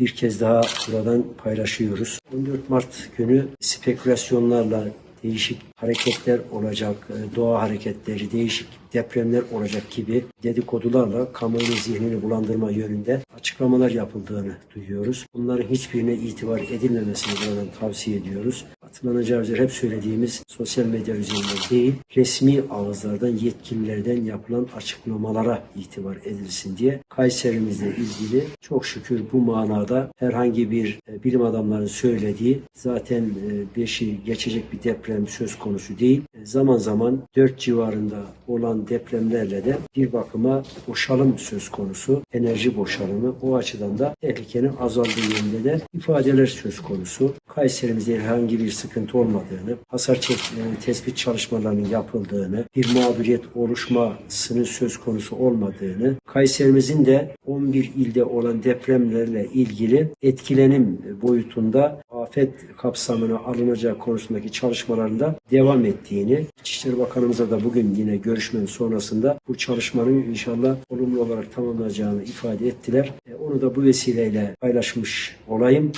bir kez daha buradan paylaşıyoruz. 14 Mart günü spekülasyonlarla değişik hareketler olacak, e, doğa hareketleri, değişik depremler olacak gibi dedikodularla kamuoyunun zihnini bulandırma yönünde açıklamalar yapıldığını duyuyoruz. Bunların hiçbirine itibar edilmemesini buradan tavsiye ediyoruz. Hatırlanacağı üzere hep söylediğimiz sosyal medya üzerinden değil, resmi ağızlardan, yetkililerden yapılan açıklamalara itibar edilsin diye Kayserimizle ilgili çok şükür bu manada herhangi bir e, bilim adamlarının söylediği zaten e, beşi geçecek bir deprem söz konusu değil. Zaman zaman dört civarında olan depremlerle de bir bakıma boşalım söz konusu, enerji boşalımı. O açıdan da tehlikenin azaldığı yönünde de ifadeler söz konusu. Kayserimizde herhangi bir sıkıntı olmadığını, hasar e, tespit çalışmalarının yapıldığını, bir mağduriyet oluşmasının söz konusu olmadığını, Kayserimizin de 11 ilde olan depremlerle ilgili etkilenim boyutunda afet kapsamına alınacak konusundaki çalışmalarında devam ettiğini, İçişleri Bakanımıza da bugün yine görüşmenin sonrasında bu çalışmanın inşallah olumlu olarak tamamlanacağını ifade ettiler. E, Onu da bu vesileyle paylaşmış olayım.